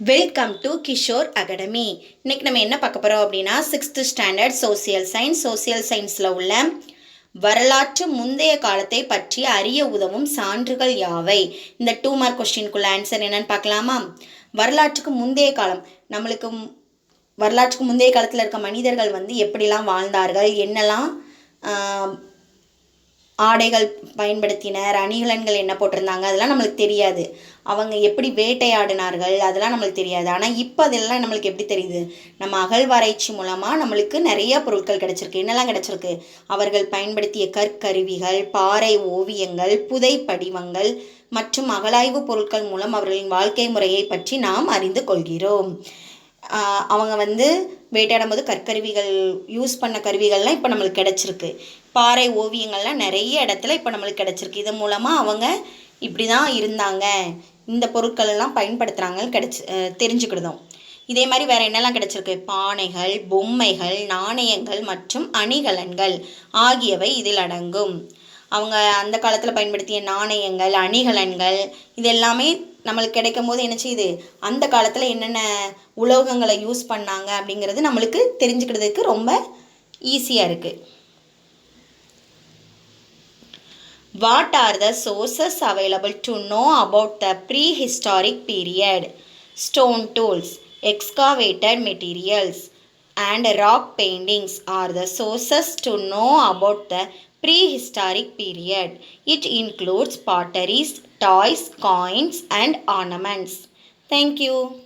Welcome to Kishore academy இன்றைக்கி நம்ம என்ன பார்க்க போகிறோம் அப்படின்னா sixth standard social science social சயின்ஸில் உள்ள வரலாற்று முந்தைய காலத்தை பற்றி அறிய உதவும் சான்றுகள் யாவை? இந்த டூ மார்க் கொஸ்டினுக்குள்ள ஆன்சர் என்னன்னு பார்க்கலாமா? வரலாற்றுக்கு முந்தைய காலம் நம்மளுக்கு வரலாற்றுக்கு முந்தைய காலத்தில் இருக்க மனிதர்கள் வந்து எப்படிலாம் வாழ்ந்தார்கள்? என்னெல்லாம் ஆடைகள் பயன்படுத்தினர் அணிகலன்கள் என்ன போட்டிருந்தாங்க? அதெல்லாம் நம்மளுக்கு தெரியாது. அவங்க எப்படி வேட்டையாடினார்கள்? அதெல்லாம் நம்மளுக்கு தெரியாது. ஆனால் இப்போ அதெல்லாம் நம்மளுக்கு எப்படி தெரியுது? நம்ம அகழ்வாராய்ச்சி மூலமாக நம்மளுக்கு நிறைய பொருட்கள் கிடச்சிருக்கு. என்னெல்லாம் கிடச்சிருக்கு? அவர்கள் பயன்படுத்திய கற்கருவிகள் பாறை ஓவியங்கள் புதை படிவங்கள் மற்றும் அகழாய்வு பொருட்கள் மூலம் அவர்களின் வாழ்க்கை முறையை பற்றி நாம் அறிந்து கொள்கிறோம். அவங்க வந்து வேட்டையாடும் போது கற்கருவிகள் யூஸ் பண்ண கருவிகள்லாம் இப்போ நம்மளுக்கு கிடச்சிருக்கு. பாறை ஓவியங்கள்லாம் நிறைய இடத்துல இப்போ நம்மளுக்கு கிடச்சிருக்கு. இது மூலமாக அவங்க இப்படி தான் இருந்தாங்க. இந்த பொருட்கள் எல்லாம் பயன்படுத்துகிறாங்கன்னு கிடச்சி தெரிஞ்சுக்கிடுதோம். இதே மாதிரி வேறு என்னெல்லாம் கிடச்சிருக்கு? பானைகள் பொம்மைகள் நாணயங்கள் மற்றும் அணிகலன்கள் ஆகியவை இதில் அடங்கும். அவங்க அந்த காலத்தில் பயன்படுத்திய நாணயங்கள் அணிகலன்கள் இது எல்லாமே நம்மளுக்கு கிடைக்கும் போது என்ன செய்யுது அந்த காலத்தில் என்னென்ன உலோகங்களை யூஸ் பண்ணாங்க அப்படிங்கிறது நம்மளுக்கு தெரிஞ்சுக்கிறதுக்கு ரொம்ப ஈஸியாக இருக்குது What are the sources available to know about the prehistoric period? Stone tools, excavated materials, and rock paintings are the sources to know about the prehistoric period. It includes potteries, toys, coins, and ornaments. Thank you.